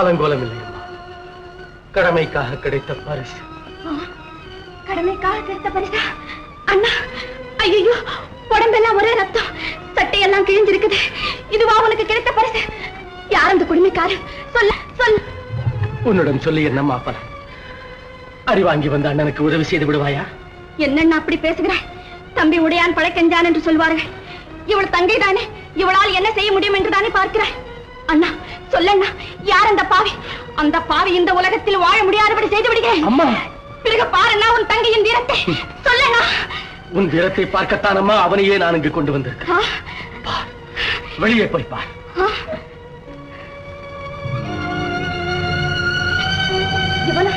அலங்கோலம் இல்லை அம்மா கடமைக்காக கிடைத்த பரிசு. கடமைக்காக கிடைத்த பரிசா? அண்ணா ஐயோ உடம்பெல்லாம் ஒரே ரத்தம். சட்டையெல்லாம் கிழிஞ்சிருக்குது. இதுவா உனக்கு கிடைத்த பரிசு? யார் அந்த குடுமைக்காரர் சொல்ல சொல். உன்னிடம் சொல்லி என்னம்மா பலம் அறிவாங்கி வந்த அண்ணனுக்கு உதவி செய்து விடுவாயா? என்னண்ணா அப்படி பேசுகிறாய்? தம்பி உடையான் பழக்கெஞ்சான் என்று சொல்வார்கள். இவள் தங்கை தானே இவளால் என்ன செய்ய முடியும் என்று தானே பார்க்கிறாய்? அண்ணா சொல்லண்ணா யார் அந்த பாவி? அந்த பாவி இந்த உலகத்தில் வாழ முடியாதபடி செய்து விடுகிறேன் அம்மா! பிறகு பாருண்ணா உன் தங்கையின் வீரத்தை. சொல்லண்ணா. உன் வீரத்தை பார்க்கத்தான் அம்மா அவனையே நான் இங்கு கொண்டு வந்திருக்கிறேன் வெளியே போய் பார். இவனா?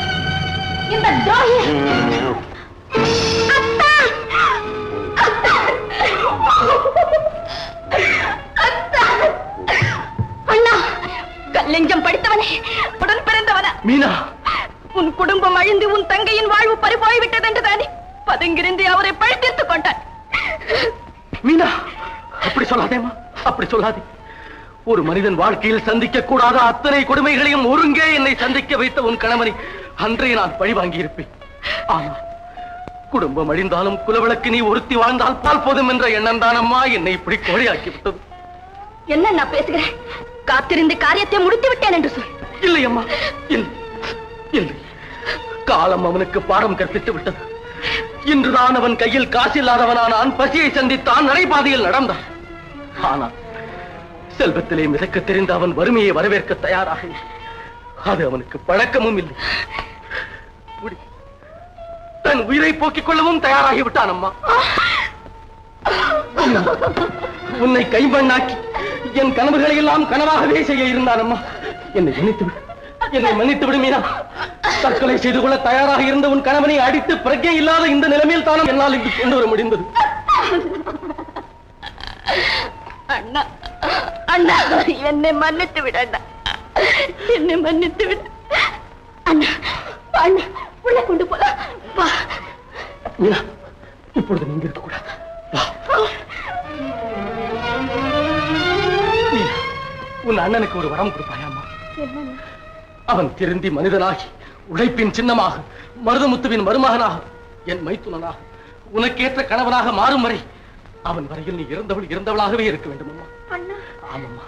இந்த துரோகி. உடன் பிறந்தவனா மீனா. உன் குடும்பம் அழிந்து உன் தங்கையின் வாழ்வு பறிபோய் விட்டது என்று தானே பதுங்கிருந்து அவரை பழித்தீர்த்துக் கொண்டான். மீனா அப்படி சொல்லாதேம்மா அப்படி சொல்லாதே. ஒரு மனிதன் வாழ்க்கையில் சந்திக்க கூடாத அத்தனை கொடுமைகளையும் ஒருங்கே என்னை சந்திக்க வைத்த உன் கணவனை அன்றே நான் பழி வாங்கி இருப்பேன் ஆனால் குடும்பம் அழிந்தாலும் குலவிளக்கு நீ ஒருத்தி வாழ்ந்தால் பால் போதும் என்ற எண்ணம் தானம்மா என்னை இப்படி கோழையாக்கி விட்டது. என்ன நான் பேசுகிறேன்? காத்திருந்து காரியத்தை முடித்து விட்டேன் என்று சொல். இல்லை அம்மா இல்லை இல்லை காலம் அவனுக்கு பாடம் கற்பித்து விட்டது. இன்றுதான் அவன் கையில் காசில்லாதவனானான் பசியை சந்தித்தான் நடைபாதையில் நடந்தான். ஆனால் செல்வத்திலே மிதக்க தெரிந்த அவன் வறுமையை வரவேற்க தயாராக அது அவனுக்கு பழக்கமும் இல்லை. தன் உயிரை போக்கிக் கொள்ளவும் தயாராகி விட்டான் அம்மா உன்னை கைமண்ணாக்கி என் கனவுகளை எல்லாம் கனவாகவே செய்ய இருந்தான் அம்மா என்னை நினைத்து விடு. என்னை மன்னித்து விடு மீனா. தற்கொலை செய்து கொள்ள தயாராக இருந்த உன் கணவனை அடித்து பிரஜை இல்லாத இந்த நிலைமையில் தானும் என்னால் இங்கு கொண்டு வர முடிந்தது. அண்ணா அண்ணா என்னை மன்னித்து விடு அண்ணா. என்னை மன்னித்து விடு. அண்ணா அண்ணா உள்ள கொண்டு போலாம் வா. மீனா இப்பொழுது நீங்க இருக்க கூடாது. வா. உன் அண்ணனுக்கு ஒரு வரம் கொடுப்பாயாமா அவன் திருந்தி மனிதனாகி உழைப்பின் சின்னமாக மருதமுத்துவின் மருமகனாக என் மைத்துனனாக உனக்கேற்ற கணவனாக மாறும் வரை அவன் வரையில் நீ இறந்தவள் இறந்தவளாகவே இருக்க வேண்டும் அம்மா. அண்ணா. ஆமாம்மா.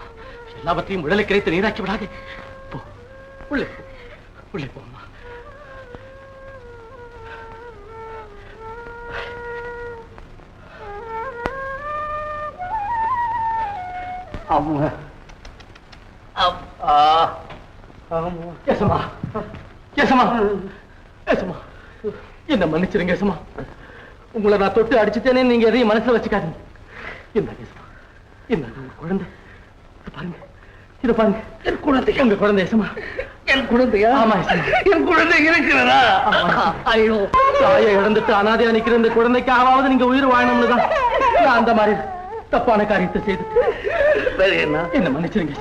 எல்லாவற்றையும் உடலை கிடைத்து நீராக்கி விடாதே. போ. உள்ளே போ. உள்ளே போ அம்மா. கேசமா என்ன மன்னிச்சிருங்க கேசமா. உங்களை நான் தொட்டு அடிச்சுட்டேனே நீங்க எதையும் மனசுல வச்சுக்காதீங்க. என்ன கேசமா? என்ன குழந்தை? பாருங்க. இத பாருங்க. என் குழந்தை. எங்க குழந்தை என் குழந்தையா? ஆமா என் குழந்தை இருக்கிறதா? ஐயோ. தாயை இழந்துட்டு அனாதையா நிக்கிற இந்த குழந்தைக்காவது நீங்க உயிர் வாழணும்னு தான். அந்த மாதிரி தப்பான காரியத்தை செய்து பெரியண்ணா என்ன மன்னிச்சிருங்க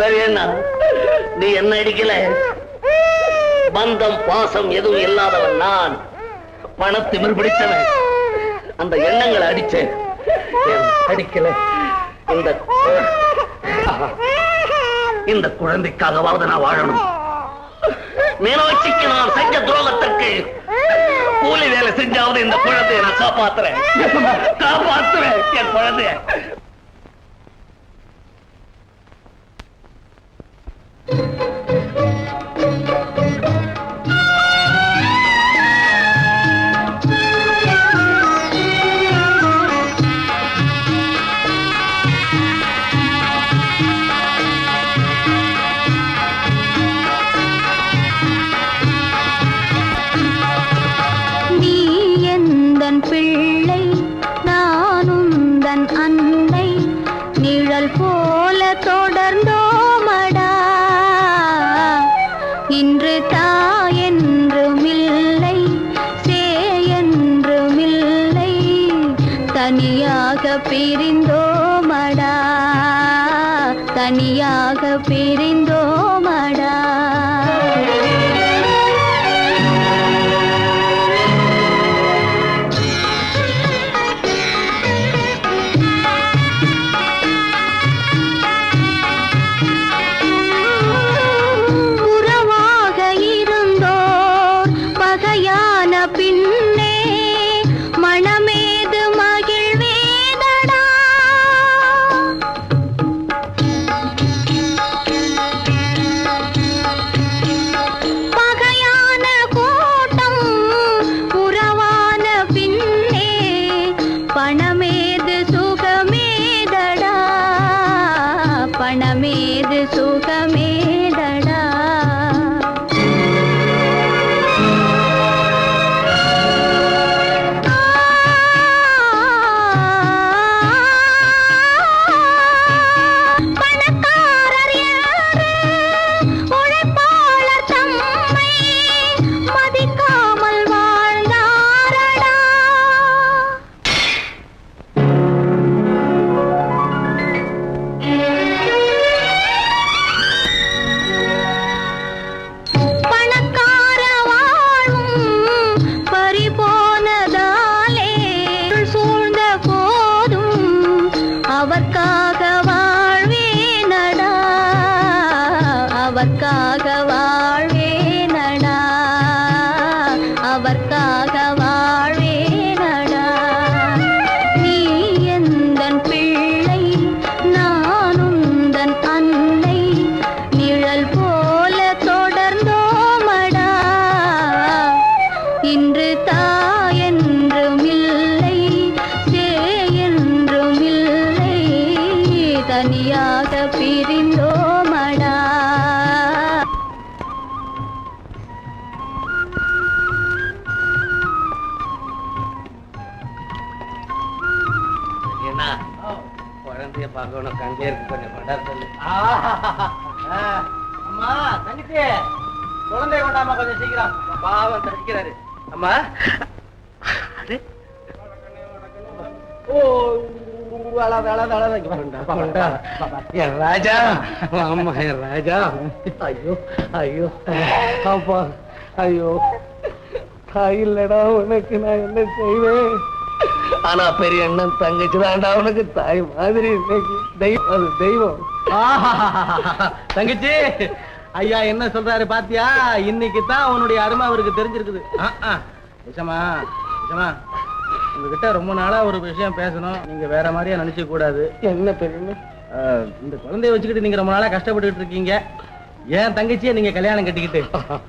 பெரியண்ணா நீ என்ன அடிக்கல? பந்தம் பாசம் எதுவும் இல்லாதவன் நான். பணத்திமிர் பிடித்தவன். அந்த எண்ணங்களை அடிச்சேன் அடிக்கல? இந்த இந்த குழந்தைக்காகவாவது நான் வாழணும். மீனாட்சிக்கு நான் செஞ்ச துரோகத்திற்கு கூலி வேலை செஞ்சாவது இந்த குழந்தையை நான் காப்பாத்துறேன். காப்பாத்துறேன் என் குழந்தைய. பார்க்கணும் கண்டே இருக்கு கொஞ்சம் படா சொல்லு. அம்மா தங்கச்சி. குழந்தை கொண்டாமா கொஞ்சம் சீக்கிரம். பாவம் தடிக்கிறாரு அம்மா. அடே. ஓ அழாத அழாத அழாத. இங்க வரேன்டா, வரேன்டா. என் ராஜா. ஆமா என் ராஜா. ஐயோ ஐயோ. அப்பா ஐயோ. தாய் இல்லடா உனக்கு நான் என்ன செய்வேன்? ஆனா பெரிய அண்ணன் தங்கச்சி தான்டா உனக்கு தாய் மாதிரி இன்னைக்கு தெய்வம் அது தெய்வம். தங்கச்சி ஐயா என்ன சொல்றாரு பாத்தியா? இன்னைக்கு தான் அவனுடைய அருமை அவருக்கு தெரிஞ்சிருக்குது. விஷமா விஷமா உங்ககிட்ட ரொம்ப நாளா ஒரு விஷயம் பேசணும். நீங்க வேற மாதிரியா நினைச்ச கூடாது. என்ன பெரிய இந்த குழந்தைய வச்சுக்கிட்டு நீங்க ரொம்ப நாளா கஷ்டப்பட்டுக்கிட்டு இருக்கீங்க. ஏன் தங்கச்சியை நீங்க கல்யாணம் கட்டிக்கிட்டு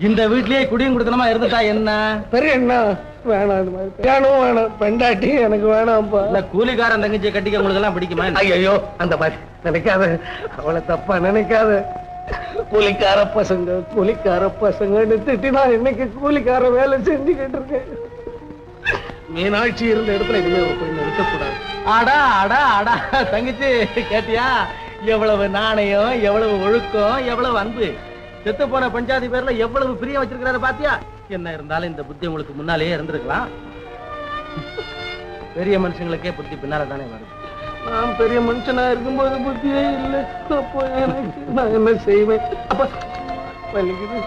இந்த வீட்லயே குடியும் கொடுத்தனமா இருந்துட்டா என்ன? பெரிய அண்ணா வேணாம் இது மாதிரி. கல்யாணம் வேணாம் பெண்டாட்டி எனக்கு வேணாம்ப்பா. இல்ல கூலிக்காரன் தங்கச்சியை கட்டிக்க உங்களுக்கு எல்லாம் பிடிக்குமா என்ன? ஐயோ அந்த மாதிரி நினைக்காத. அவளை தப்பா நினைக்காத. கூலிக்கார பசங்க கூலிக்கார பசங்கன்னு திட்டி நான் இன்னைக்கு கூலிக்கார வேலை செஞ்சுக்கிட்டு இருக்கேன். மீனாட்சி இருந்த இடத்துல இனிமே அவ போய் நிறுத்தக்கூடாது. அடா அடா அடா தங்கச்சி கேட்டியா? எவ்வளவு நாணயம் எவ்வளவு ஒழுக்கம் எவ்வளவு அன்பு. செத்து போன பஞ்சாதி பேர்ல எவ்வளவு பிரியம் வச்சிருக்கிறாரு பாத்தியா? என்ன இருந்தாலும் இந்த புத்தி உங்களுக்கு முன்னாலேயே இருந்திருக்கலாம். பெரிய மனுஷங்களுக்கே புத்தி பின்னால தானே வருது. நான் பெரிய மனுஷனா இருக்கும்போது புத்தியே இல்லை. அப்போ எனக்கு நான் என்ன செய்வேன்? அப்ப வலிக்குது.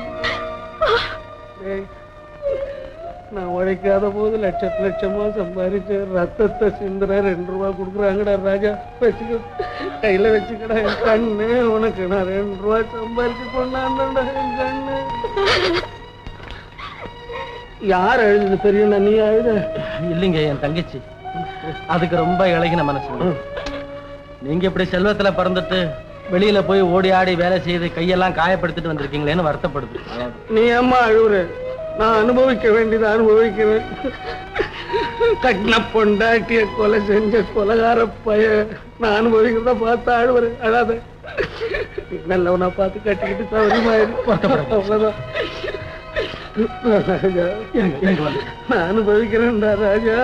நான் உழைக்காத போது லட்சத்து லட்சமா சம்பாதிச்ச ரத்தத்தை சிந்துற ரெண்டு ரூபா கொடுக்குறாங்கடா ராஜா. வச்சுக்க. கையில வச்சுக்கடா என் கண்ணு. உனக்கு நான் ரெண்டு ரூபா சம்பாதிச்சு கொண்டாண்டா என் கண்ணு. யார் அழுது பெரிய நீ அழுத? இல்லைங்க என் தங்கச்சி. அதுக்கு ரொம்ப இழகின மனசு. நீங்க இப்படி செல்வத்துல பிறந்துட்டு வெளியில போய் ஓடி ஆடி வேலை செய்து கையெல்லாம் காயப்படுத்திட்டு வந்திருக்கீங்களேன்னு வருத்தப்படுது. நீ அம்மா அழுவுற? நான் அனுபவிக்க வேண்டியதை அனுபவிக்கிறேன். கட்டின பொண்டாட்டிய கொலை செஞ்ச கொலகார பைய நான் அனுபவிக்கிறத பார்த்து அழுவுறேன் அழாத. நல்லவனா பார்த்து கட்டிக்கிட்டு சௌரியமாயிரு அவ்வளவுதான். நான் அனுபவிக்கிறேன்டா ராஜா.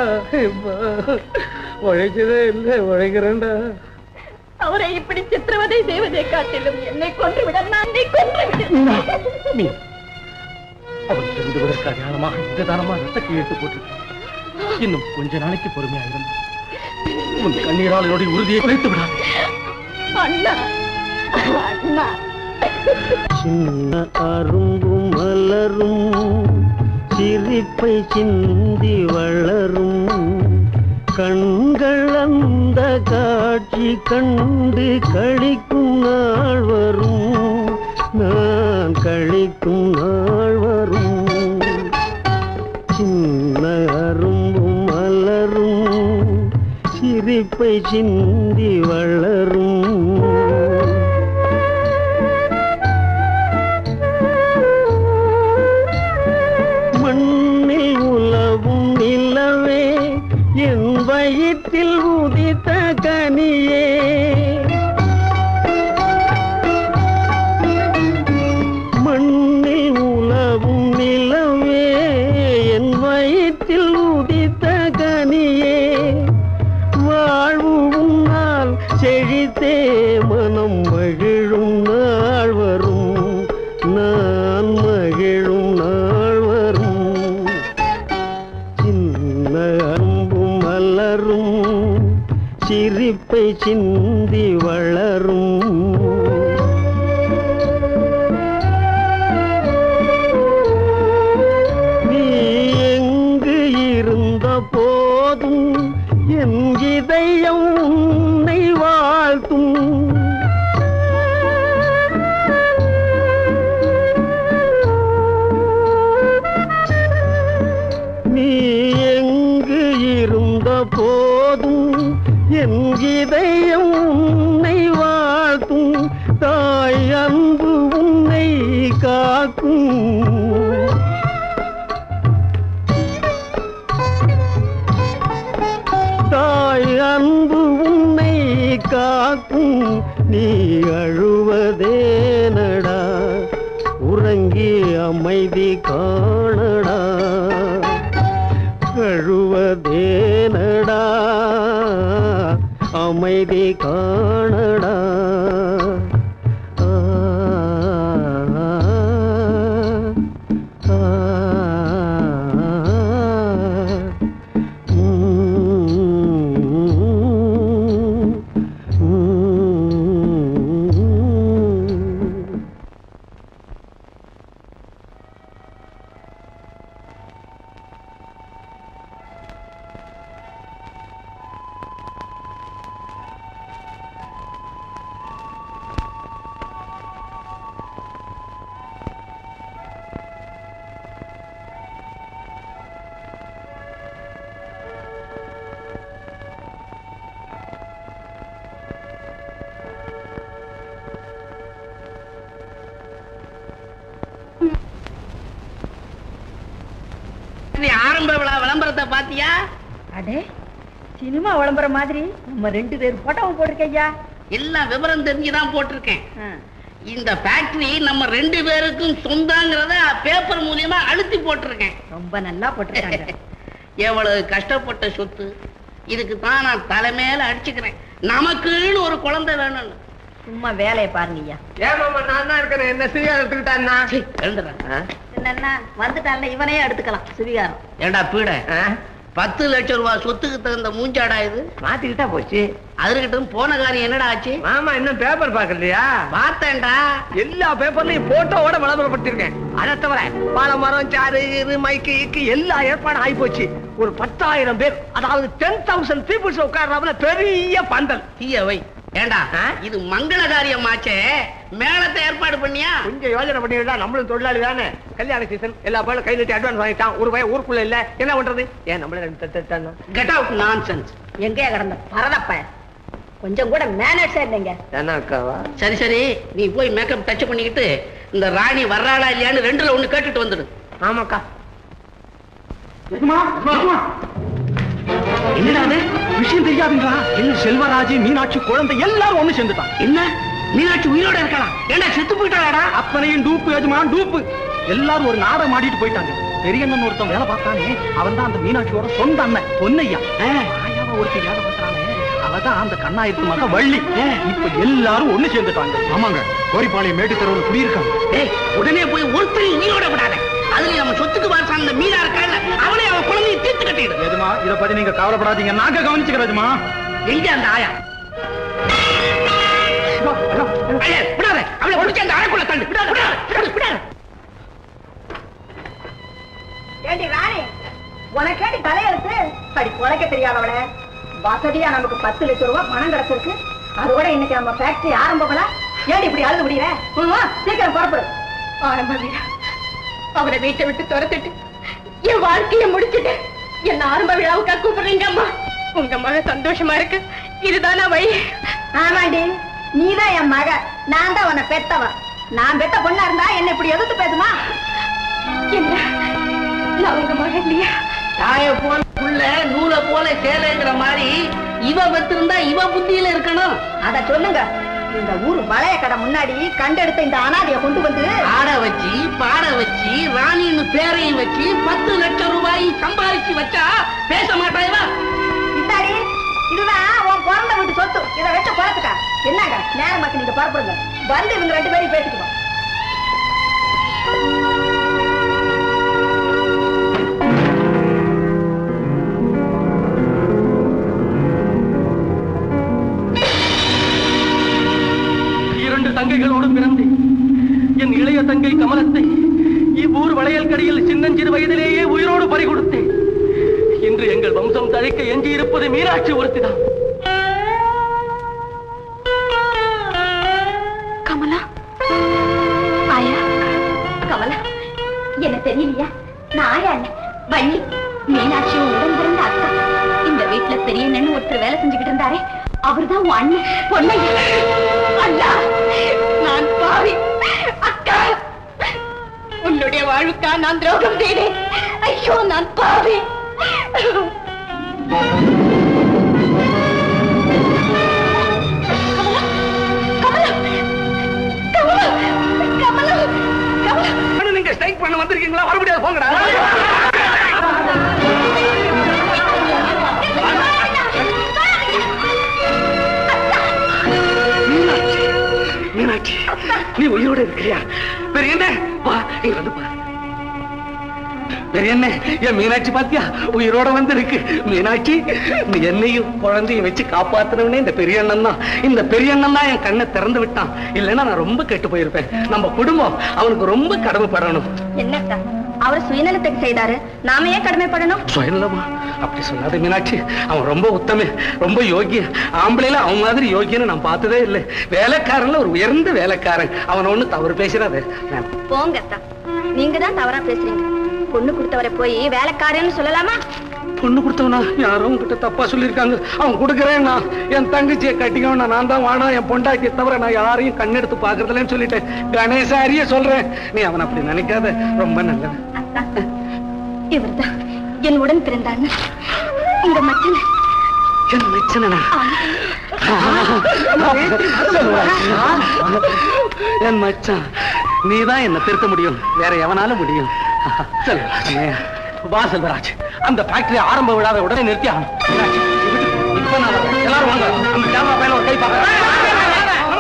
உழைச்சதே இல்லை உழைக்கிறேன்டா. அவரை இப்படி சித்திரவதை செய்வதை காட்டிலும் என்னை கொன்று விட நான் கொன்று விடு மீன். அவன் தெரிந்து விடற்கு அடையாளமாக இந்த தானமா ரத்த கையெழுத்து இன்னும் கொஞ்ச நாளைக்கு பொறுமையா இருந்து உன் கண்ணீரால் என்னுடைய உறுதியை குறைத்து விடாது. அண்ணா அண்ணா. சின்ன அரும்பும் மலரும் சிரிப்பை சிந்தி வளரும். கண்கள் அந்த காட்சி கண்டு கழிக்கும் நாள் வரும். நான் கழிக்கும் நாள் சிரிப்பை சிந்தி வளரும். மண்ணில் உலவும் நிலவே என் வயிற்றில் உதித்த கனியே மனம் மகிழும் நாள் வரும். நான் மகிழும் நாள் வரும். சின்ன அன்பும் மலரும். சிரிப்பை சின்ன என் இதயம் உன்னை வாழ்த்தும். தாய் அன்பு உன்னை காக்கும். தாய் அன்பு உன்னை காக்கும். நீ அழுவதேனடா. உறங்கி அமைதி காண அமைதி காணடா விளம்பரம் மாதிரி நம்ம ரெண்டு பேர் போட்டோவும் போட்டிருக்கையா எல்லாம் விவரம் தெரிஞ்சுதான் போட்டிருக்கேன். இந்த ஃபேக்டரி நம்ம ரெண்டு பேருக்கும் சொந்தங்கிறத பேப்பர் மூலியமா அழுத்தி போட்டிருக்கேன். ரொம்ப நல்லா போட்டிருக்காங்க. எவ்வளவு கஷ்டப்பட்ட சொத்து. இதுக்கு தான் நான் தலைமையில அடிச்சுக்கிறேன். நமக்குன்னு ஒரு குழந்தை வேணும்னு. சும்மா வேலையை பாருங்கய்யா ஏமாமா நான் தான் இருக்கிறேன் என்ன சரியா எடுத்துக்கிட்டான்னா சீ, எழுந்துடுறேன். என்னன்னா வந்துட்டான்ல இவனையே எடுத்துக்கலாம். சுவிகாரம். ஏண்டா பீட? பத்து லட்சம் ரூபாய் சொத்துக்கு தகுந்த மூஞ்சாடா இது? மாத்திக்கிட்டா போச்சு. அதுகிட்ட போன காரியம் என்னடா ஆச்சு? மாமா இன்னும் பேப்பர் பாக்கலையா பார்த்தேன்டா. எல்லா பேப்பர்லயும் போட்டோவோட விளம்பரப்படுத்திருக்கேன் அதை தவிர பாலை மரம் சாரு இது மைக்கு இக்கு எல்லா ஏற்பாடும் ஆகி போச்சு ஒரு பத்தாயிரம் பேர் அதாவது டென் தௌசண்ட் பீப்புள்ஸ் உட்கார்றாப்புல பெரிய பந்தல். தீய வை. ஏண்டா? இது மங்கள காரியமாச்சே மேளத்தை ஏற்பாடு பண்ணியா? கொஞ்சம் யோசனை பண்ணிருந்தா நம்மளும் தொழிலாளி தானே. கல்யாண சீசன் எல்லா பேரும் கை நீட்டி அட்வான்ஸ் வாங்கிட்டான். ஒரு பையன் ஊருக்குள்ள இல்ல. என்ன பண்றது? ஏன் நம்மள தட்டானா? கெட் அவுட் நான்சென்ஸ் எங்கேயா கிடந்த பரதப்ப? கொஞ்சம் கூட மேனேஜ் இல்லைங்க. என்ன அக்காவா? சரி சரி. நீ போய் மேக்கப் டச் பண்ணிக்கிட்டு இந்த ராணி வர்றாளா இல்லையான்னு ரெண்டுல ஒண்ணு கேட்டுட்டு வந்துடு. ஆமாக்கா. என்னடா அது? விஷயம் தெரியாதுங்களா என்ன செல்வராஜ் மீனாட்சி குழந்தை எல்லாரும் ஒண்ணு சேர்ந்துட்டான் என்ன? மீனாட்சி உயிரோட இருக்கலாம் ஏண்டா செத்து போயிட்டாளாடா? அத்தனையும் டூப்பு எஜமான் டூப்பு. எல்லாரும் ஒரு நாடகம் ஆடிட்டு போயிட்டாங்க. பெரியண்ணன் ஒருத்தன் வேலை பார்த்தானே அவன் தான் அந்த மீனாட்சியோட சொந்த அண்ணன் பொன்னையா. மாயாவ ஒருத்தி வேலை பார்க்கறானே அவதான் அந்த கண்ணாயிரத்து மக வள்ளி. இப்ப எல்லாரும் ஒண்ணு சேர்ந்துட்டாங்க. ஆமாங்க கோரிப்பாளையம் மேட்டு தெருவில் குடியிருக்காங்க. உடனே போய் ஒருத்தரையும் உயிரோட விடாத. அதுல நம்ம சொத்துக்கு வாரசான அந்த மீனா இருக்கால அவளே அவன் குழந்தையை தீர்த்து கட்டிடு. எதுமா? இத பத்தி நீங்க கவலைப்படாதீங்க. நாங்க கவனிச்சுக்கிறோம் எங்க அந்த ஆயா? விடாத. அவளை பிடிச்ச அந்த ஆயக்குள்ள தள்ளு. விடாத. விடாத. விடாத, ஏண்டி ராணி உனக்கேடி தலையெழுத்து? அடி உழைக்க தெரியாதவளே வசதியா நமக்கு பத்து லட்சம் ரூபாய் பணம் கிடைச்சிருக்கு. அதோட இன்னைக்கு நம்ம ஃபேக்டரி ஆரம்பங்களா ஏடி இப்படி அழுது முடியல சீக்கிரம் புறப்படு. ஆரம்ப வீரா அவரை வீட்டை விட்டு துரத்திட்டு என் வாழ்க்கைய முடிச்சிட்டு என்ன ஆரம்ப விழாவுக்கா கூப்பிடுறீங்க அம்மா? உங்க மக சந்தோஷமா இருக்கு. இதுதானா வழி? ஆமாண்டி நீதான் என் மக. நான் தான் உன்னை பெத்தவ. நான் பெத்த பொண்ணா இருந்தா என்ன இப்படி எதிர்த்து பேசுமா? என்ன? நான் உங்க மக இல்லையா? தாய போல புள்ள நூலை போல சேலைங்கிற மாதிரி இவ பெற்றிருந்தா இவ புத்தியில இருக்கணும். அத சொல்லுங்க. இந்த ஊர் வளைய கடை முன்னாடி கண்டெடுத்த இந்த அனாதைய கொண்டு வந்து ஆட வச்சு பாட வச்சு ராணின்னு பேரையும் வச்சு பத்து லட்சம் ரூபாய் சம்பாதிச்சு வச்சா பேச மாட்டாயவா? இந்தாடி இதுதான் உன் பிறந்த வீட்டு சொத்து. இதை வச்ச குறத்துக்கா என்னங்க? நேரமாக்கு நீங்க புறப்படுங்க. வந்து இவங்க ரெண்டு பேரும் பேசிக்குவோம். இரண்டு தங்கைகளோடு பிறந்தேன். என் இளைய தங்கை கமலத்தை இவ்வூர் வளையல் கடையில் சின்னஞ்சிறு வயதிலேயே உயிரோடு பறி கொடுத்தேன் இன்று எங்கள் வம்சம் தழைக்க எஞ்சி இருப்பது மீனாட்சி ஒருத்திதான். கமலா? ஆயா? கமலா என்ன தெரியலையா? நான் ஆயா இல்ல வள்ளி. மீனாட்சி உடன் பிறந்த அக்கா. இந்த வீட்டுல பெரிய ஒருத்தர் வேலை செஞ்சுக்கிட்டு இருந்தாரே அவர்தான் உன் அண்ணன். பொன்னையா? அண்ணா நான் பாவி. அக்கா! வாழ்வுக்கா நான் துரோகம் செய்தேன். ஐயோ நான் பாவி நீங்க ஸ்ட்ரைக் பண்ண வந்திருக்கீங்களா? வர மீனாட்சி நீ உயிரோட இருக்கிறியா? வேற என்ன? வா இங்க வந்து பாரு. பெரிய என்ன? என் மீனாட்சி பாத்தியா? உயிரோட வந்து இருக்கு மீனாட்சி என்னையும் குழந்தையும் வச்சு காப்பாத்துனவனே இந்த பெரிய அண்ணன் தான். இந்த பெரிய அண்ணன் தான் என் கண்ணை திறந்து விட்டான். இல்லைன்னா நான் ரொம்ப கெட்டு போயிருப்பேன். நம்ம குடும்பம் அவனுக்கு ரொம்ப கடமைப்படணும். என்னக்கா அவர் சுயநலத்துக்கு செய்தாரு. நாம ஏன் கடமைப்படணும்? சுயநலமா? அப்படி சொல்லாத மீனாட்சி. அவன் ரொம்ப உத்தம ரொம்ப யோகிய ஆம்பளைல அவன் மாதிரி யோகியன்னு நான் பார்த்ததே இல்லை. வேலைக்காரன்ல ஒரு உயர்ந்த வேலைக்காரன். அவன் ஒண்ணு தவறு பேசுறாது நான் போங்க அக்கா நீங்க தான் தவறா பேசுறீங்க. பொண்ணு கொடுத்தவரை போய் வேலைக்காரன்னு சொல்லலாமா? பொண்ணு கொடுத்தவனா? யாரோ உன்கிட்ட தப்பா சொல்லியிருக்காங்க. அவன் கொடுக்குறேன்னா என் தங்கச்சியை கட்டிக்கணும். நான் தான் வானா. என் பொண்டாட்டியை தவிர நான் யாரையும் கண்ணெடுத்து பாக்குறதுலன்னு சொல்லிட்டேன். கணேசாரியே சொல்றேன். நீ அவன் அப்படி நினைக்காத. ரொம்ப நல்லது இவர்தான். என் உடன் பிறந்த அண்ணன் உங்க மச்சன். என் மச்சனா என் மச்சான் நீதான் என்ன திருத்த முடியும். வேற எவனால முடியும். வா செல்வராஜ் அந்த ஃபேக்டரி ஆரம்ப விழாவை உடனே நிறுத்தி ஆகணும் இப்ப நான் எல்லாரும் வாங்க. அந்த கேமரா பையன் ஒரு கை பார்க்க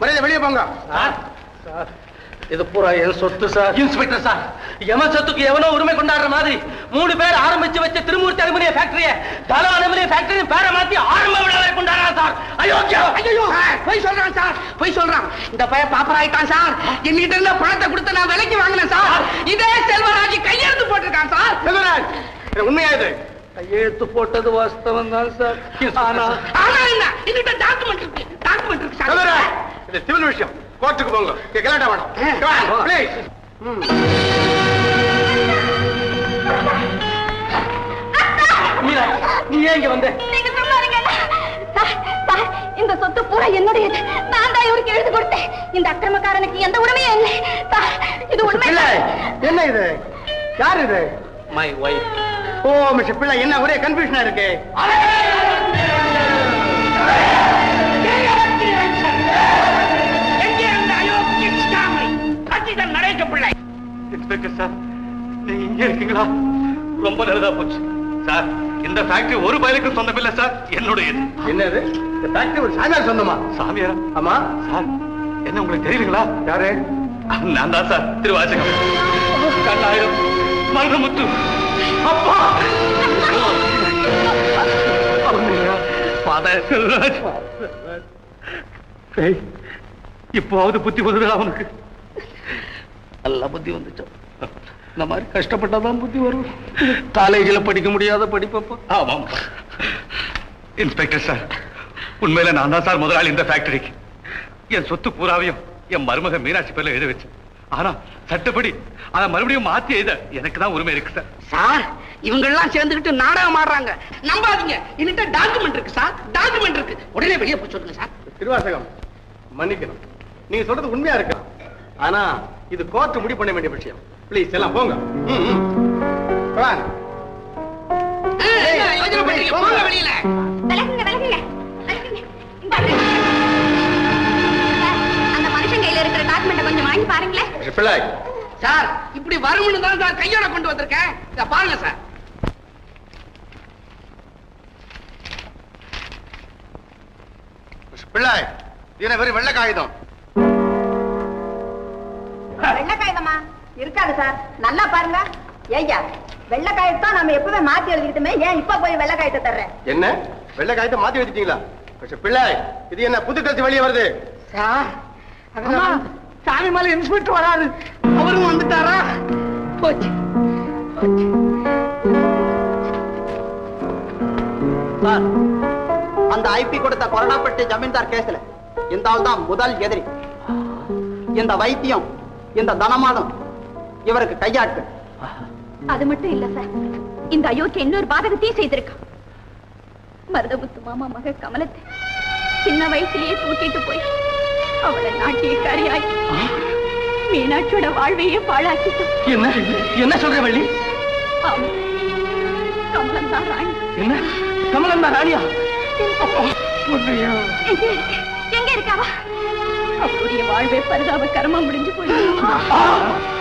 மரியாதை வெளியே போங்க. இது பூரா என் சொத்து சார். Inspector sir. எவன் சொத்துக்கு எவனோ உரிமை கொண்டாடுற மாதிரி மூணு பேர் ஆரம்பிச்சு வச்ச திருமூர்த்தி அலுமினிய ஃபேக்டரிய தல அலுமினிய ஃபேக்டரி பேரை மாத்தி ஆரம்ப விழாவை கொண்டாடுறான் சார். அயோக்கியா ஐயோ போய் சொல்றான் சார். போய் சொல்றான். இந்த பையன் பாப்பராயிட்டான் சார். என்கிட்ட இருந்த பணத்தை கொடுத்து நான் விலைக்கு வாங்கினேன் சார். இதே செல்வராஜ் கையெழுத்து போட்டிருக்கான் சார். செல்வராஜ் உண்மையா இது? கையெழுத்து போட்டது வாஸ்தவம் தான் சார் ஆனா ஆனா என்ன? என்கிட்ட டாக்குமெண்ட் இருக்கு. டாக்குமெண்ட் இருக்கு சார். இது சிவில் விஷயம். கோர்ட்டுக்கு போங்க. கலாட்டா வேணும். ப்ளீஸ் மீரா நீ ஏன் இங்க வந்த? நீங்க சும்மா இருங்க சார் சார் இந்த சொத்து பூரா என்னுடையது. நான் தான் இவருக்கு எழுதி கொடுத்தேன். இந்த அக்கிரமக்காரனுக்கு எந்த உரிமையும் இல்லை. சார் இது உண்மை. பிள்ளை என்ன இது? யார் இது? மை ஒய்ஃப் ஓ மிஸ்டர் பிள்ளை என்ன ஒரே கன்ஃபியூஷனா இருக்கு? Inspector sir. நீங்க இங்க இருக்கீங்களா? ரொம்ப நல்லதா போச்சு. சார் இந்த ஃபேக்டரி ஒரு பயலுக்கும் சொந்தமில்லை சார். என்னுடையது. என்னது? இந்த ஃபேக்டரி ஒரு சாமியார் சொந்தமா? சாமியாரா? ஆமா. சார் என்ன உங்களுக்கு தெரியுங்களா யாரு? நான் தான் சார். திருவாசகம் கண்ணாயிரம். அப்பா! இப்போவாவது புத்தி வந்துடா அவனுக்கு நல்ல புத்தி வந்துச்சான் இந்த மாதிரி கஷ்டப்பட்டாதான் புத்தி வரும். காலேஜில் படிக்க முடியாத படிப்பப்பா. ஆமாம். இன்ஸ்பெக்டர் சார் உண்மையில நான் தான் சார் முதலாளி இந்த ஃபேக்டரிக்கு என் சொத்து பூராவையும் என் மருமக மீனாட்சி பேர்ல எழுத வச்சு. ஆனா சட்டப்படி அத மறுபடியும் மாத்தி எழுத எனக்கு தான் உரிமை இருக்கு சார். சார் இவங்க எல்லாம் சேர்ந்துகிட்டு நாடகம் ஆடுறாங்க. நம்பாதீங்க. என்கிட்ட டாக்குமெண்ட் இருக்கு சார். டாக்குமெண்ட் இருக்கு. உடனே வெளியே போய் சொல்லுங்க சார். திருவாசகம் மன்னிக்கணும். நீங்க சொல்றது உண்மையா இருக்கு? ஆனா இது கோர்ட் முடிவு பண்ண வேண்டிய விஷயம். ப்ளீஸ் எல்லாம் போங்க. அந்த மனுஷன் கையில இருக்கிற கொஞ்சம் வாங்கி பாருங்களேன். சார் இப்படி வரும்னு தான் சார் கையோட கொண்டு வந்திருக்கேன். இத பாருங்க சார். பிள்ளை இது வெறும் வெள்ளை காகிதம்? இருக்காது சார். நல்லா பாருங்க. ஐயா வெள்ளை காகிதம் நம்ம எப்பவுமே மாத்தி எழுதிக்கிட்டுமே ஏன் இப்ப போய் வெள்ளை காகிதத்தை தர்றேன்? என்ன? வெள்ளை காகிதம் மாத்தி வச்சுட்டீங்களா? பிள்ளை இது என்ன புது கருத்து வெளியே வருது? சார் சாமி மேல இன்ஸ்பெக்டர் வராரு. அவரும் வந்துட்டாரா? போச்சு சார் அந்த ஐபி கொடுத்த கொரோனாப்பட்டி ஜமீன்தார் கேஸ்ல இந்த ஆள் தான் முதல் எதிரி. இந்த வைத்தியம் இந்த தனமானம் இவருக்கு கையாட்கள் அது மட்டும் இல்ல சார் இந்த அயோக்கிய இன்னொரு பாதகத்தையும் செய்திருக்கான். மருதமுத்து மாமா மக கமலத்தை சின்ன வயசுலயே தூக்கிட்டு போய் அவளை நாட்டியக்காரியாக்கி மீனாட்சியோட வாழ்வையே பாழாக்கிட்டான். என்ன? என்ன சொல்ற வள்ளி? கமலம் தான் ராணி. என்ன? கமலம் தான் ராணியா? எங்க இருக்கு? எங்க இருக்காவா? அவருடைய வாழ்வே பரிதாப கர்மா முடிஞ்சு போயிடுச்சு.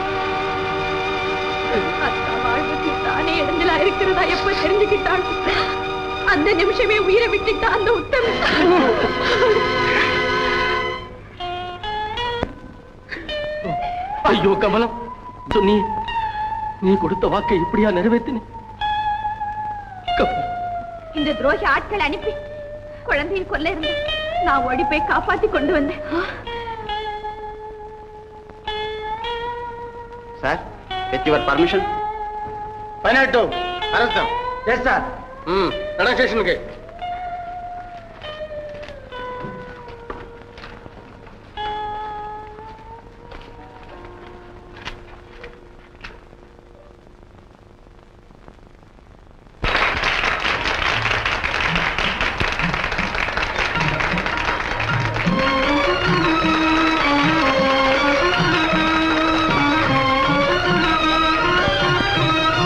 தானே இடங்களா இருக்கிறதா எப்ப தெரிஞ்சுக்கிட்டாள் அந்த நிமிஷமே உயிரை விட்டுட்டா அந்த உத்தமி ஐயோ கமலம். சொன்னி நீ. கொடுத்த வாக்கை இப்படியா கமலம். இந்த துரோகி ஆட்கள் அனுப்பி குழந்தையை கொல்ல இருந்த நான் ஓடி போய் காப்பாத்தி கொண்டு வந்தேன். Sir with your permission? పైనట్టు అరుద్దాం ఎస్ సార్ ప్రొడక్ట్ స్టేషన్కి